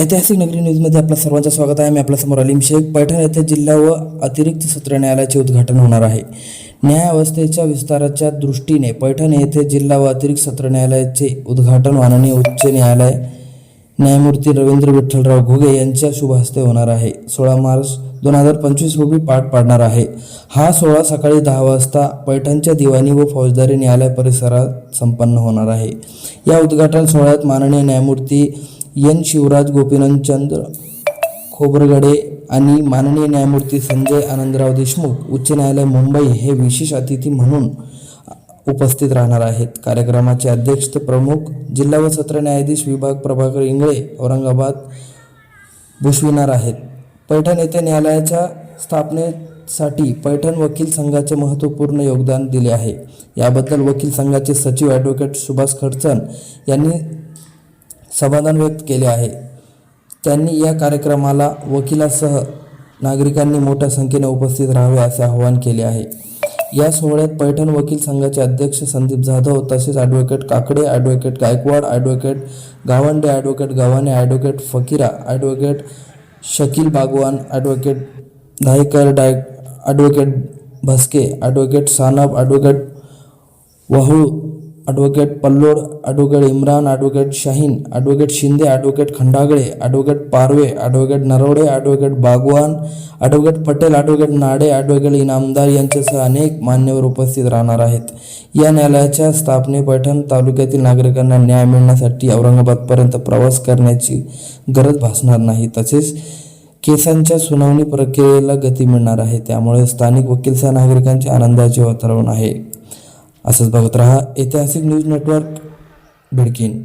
ऐतिहासिक नगरी न्यूजमध्ये आपलं सर्वांचं स्वागत आहे. मी आपल्यासमोर अलीम शेख. पैठण येथे जिल्हा व अतिरिक्त सत्र न्यायालयाचे उद्घाटन होणार आहे. न्यायावस्थेच्या विस्ताराच्या दृष्टीने पैठण येथे जिल्हा व अतिरिक्त सत्र न्यायालयाचे उद्घाटन माननीय उच्च न्यायालय न्यायमूर्ती रवींद्र विठ्ठलराव घुगे यांच्या शुभहस्ते होणार आहे. सोळा मार्च दोन हजार पंचवीस रोजी पाठ पाडणार आहे. हा सोहळा सकाळी दहा वाजता पैठणच्या दिवाणी व फौजदारी न्यायालय परिसरात संपन्न होणार आहे. या उद्घाटन सोहळ्यात माननीय न्यायमूर्ती एन. शिवराज गोपीनंदचंद्र खोबरगडे आणि माननीय न्यायमूर्ती संजय आनंदराव देशमुख उच्च न्यायालय मुंबई हे विशेष अतिथी म्हणून उपस्थित राहणार आहेत. कार्यक्रमाचे अध्यक्ष प्रमुख जिल्हा व सत्र न्यायाधीश विभाग प्रभाकर इंगळे औरंगाबाद भूषविणार आहेत. पैठण येथे न्यायालयाच्या स्थापनेसाठी पैठण वकील संघाचे महत्त्वपूर्ण योगदान दिले आहे. याबद्दल वकील संघाचे सचिव ॲडव्होकेट सुभाष खडचन यांनी समाधान व्यक्त केले आहे. त्यांनी या कार्यक्रमाला वकिलासह नागरिकांनी मोठ्या संख्येने उपस्थित राहावे असे आवाहन केले आहे. या सोहळ्यात पैठण वकील संघाचे अध्यक्ष संदीप जाधव तसेच advocate Kakade advocate Gaikwad advocate Gawande advocate Gavhane advocate Fakira advocate Shakeel Bagwan advocate Dhaykar डाय advocate Bhaske advocate Sanap advocate Wahu advocate Pallod advocate Imran advocate Shaheen advocate Shinde advocate Khandagale advocate Parve advocate Narwade advocate Bagwan advocate Patel advocate Nade advocate Inamdar यांच्यासह अनेक मान्यवर उपस्थित राहणार आहेत. या न्यायालयाच्या स्थापने पैठण तालुक्यातील नागरिकांना न्याय मिळण्यासाठी औरंगाबादपर्यंत प्रवास करण्याची गरज भासणार नाही. तसेच केसांच्या सुनावणी प्रक्रियेला गती मिळणार आहे. त्यामुळे स्थानिक वकीलसह नागरिकांचे आनंदाचे वातावरण आहे. असंच बघत रहा ऐतिहासिक न्यूज नेटवर्क भिडकीन.